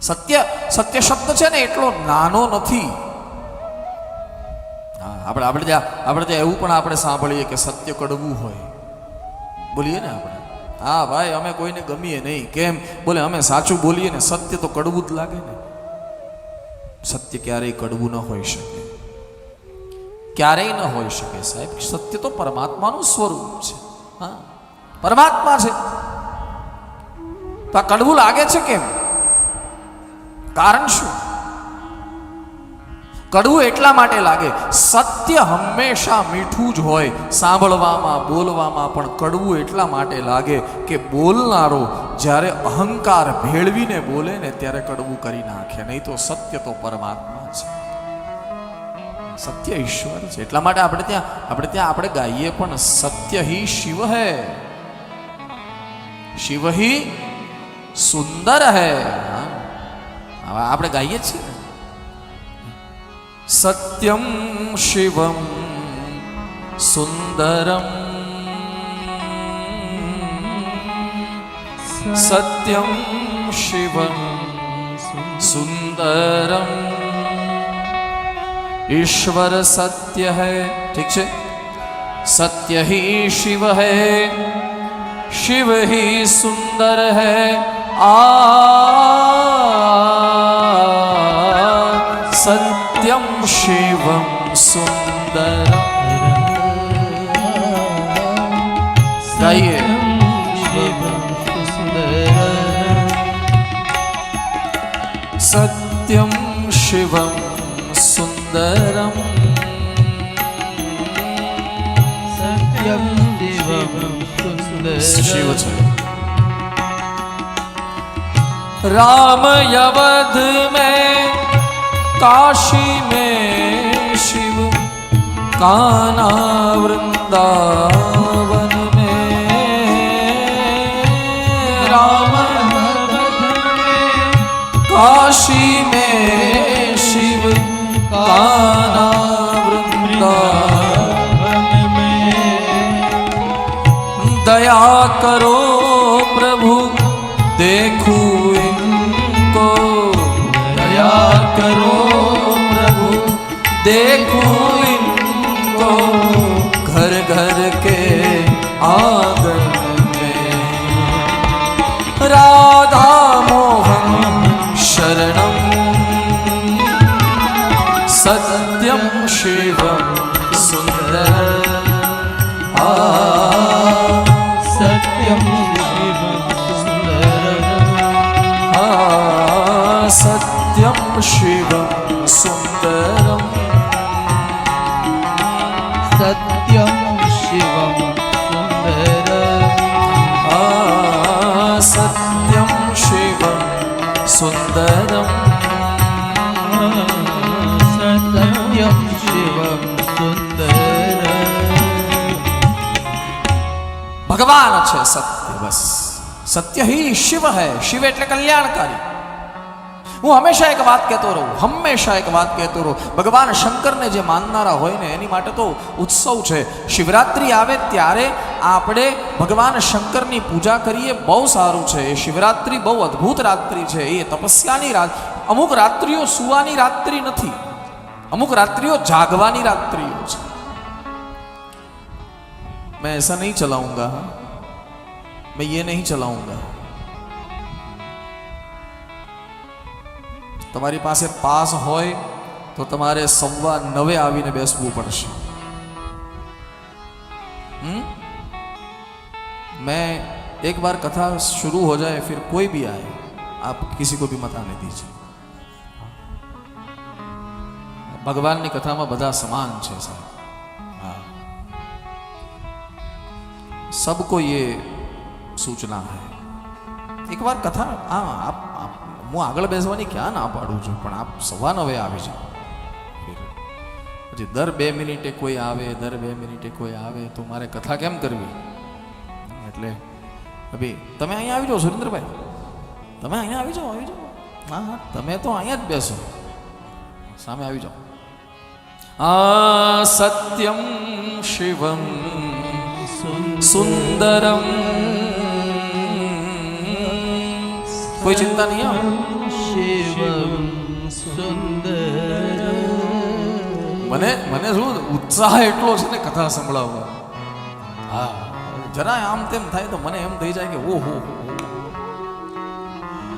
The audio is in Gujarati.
સત્ય સત્ય શબ્દ છે ને એટલો નાનો નથી. આપણે આપણે ત્યાં આપણે ત્યાં એવું પણ આપણે સાંભળીએ કે સત્ય કડવું હોય. બોલીએ ને આપણે? હા, ભાઈ, અમે કોઈને ગમીએ નહીં. કેમ? બોલે, અમે સાચું બોલીએ ને સત્ય તો કડવું જ લાગે ને. સત્ય ક્યારેય કડવું ન હોઈ શકે. ક્યારેય ન હોઈ શકે સાહેબ. સત્ય તો પરમાત્માનું સ્વરૂપ છે. હા, પરમાત્મા છે. તો આ કડવું લાગે છે કેમ? કારણ શું? કડવું એટલા માટે લાગે, સત્ય હંમેશા મીઠું જ હોય, સાંભળવામાં, બોલવામાં, પણ કડવું એટલા માટે લાગે કે બોલનારો જ્યારે અહંકાર ભેળવીને બોલે ને ત્યારે કડવું કરી નાખે, નહીં તો સત્ય તો પરમાત્મા છે સત્ય ઈશ્વર છે, એટલા માટે આપણે ત્યાં આપણે ત્યાં આપણે ગાઈએ પણ સત્ય હિ શિવ હૈ. શિવ હિ સુંદર હૈ. આપણે ગાઈએ જ છીએ ને સત્યમ શિવમ સુંદરમ સત્યમ શિવમ સુંદરમ ईश्वर सत्य है ठीक है सत्य ही शिव है शिव ही सुंदर है आ शिवं सुन्दरम् सत्यं देवं सुन्दर राम यवध में काशी में शिव काना वृंदावन में राम काशी प्रभु देखो इनको दया करो प्रभु देखो इनको शिवं सुन्दरम् સત્યમ શિવમ સુંદર आ, सत्यं शिवं सुन्दरम् સત્યમ શિવમ સુંદર ભગવાન છે સત્ય બસ સત્ય હિ શિવ હૈ શિવ એટલે કલ્યાણકારી હું હંમેશા એક વાત કહેતો રહું, હંમેશા એક વાત કહેતો રહું. ભગવાન શંકરને જે માનનારા હોય ને, એની માટે તો ઉત્સવ છે. શિવરાત્રિ આવે ત્યારે આપણે ભગવાન શંકરની પૂજા કરીએ, બહુ સારું છે. એ શિવરાત્રિ બહુ અદ્ભુત રાત્રિ છે. એ તપસ્યાની રાત, અમુક રાત્રિઓ સુવાની રાત્રિ નથી. અમુક રાત્રિઓ જાગવાની રાત્રિઓ છે. મેં એસા નહીં ચલાઉંગા. મેં યે નહીં ચલાઉંગા. તમારી પાસે પાસ હોય તો તમારે સવા નવે આવીને બેસવું પડશે हम्म? मैं एक बार कथा शुरू हो जाए फिर कोई भी आए आप किसी को भी मत आने दीजिए ભગવાનની કથામાં બધા સમાન છે સાહેબ હા सबको ये सूचना है એક વાર કથા હા આપ આપ હું આગળ બેસવાની ક્યાં ના પાડું છું, પણ આપ સવા નવે આવી જાઓ. પછી દર બે મિનિટે કોઈ આવે, દર બે મિનિટે કોઈ આવે, તો મારે કથા કેમ કરવી? એટલે અભી, તમે અહીંયા આવી જાઓ, સુરેન્દ્રભાઈ. તમે અહીંયા આવી જાઓ આવી જાઓ. હા હા, તમે તો અહીંયા જ બેસો. સામે આવી જાઓ. આ સત્યમ શિવમ સુંદરમ કોઈ ચિંતા નહીં મને મને શું ઉત્સાહ એટલો છે ને કથા સંભળાવવા હા જરાય આમ તેમ થાય તો મને એમ થઈ જાય કે ઓહો હો, હો, હો.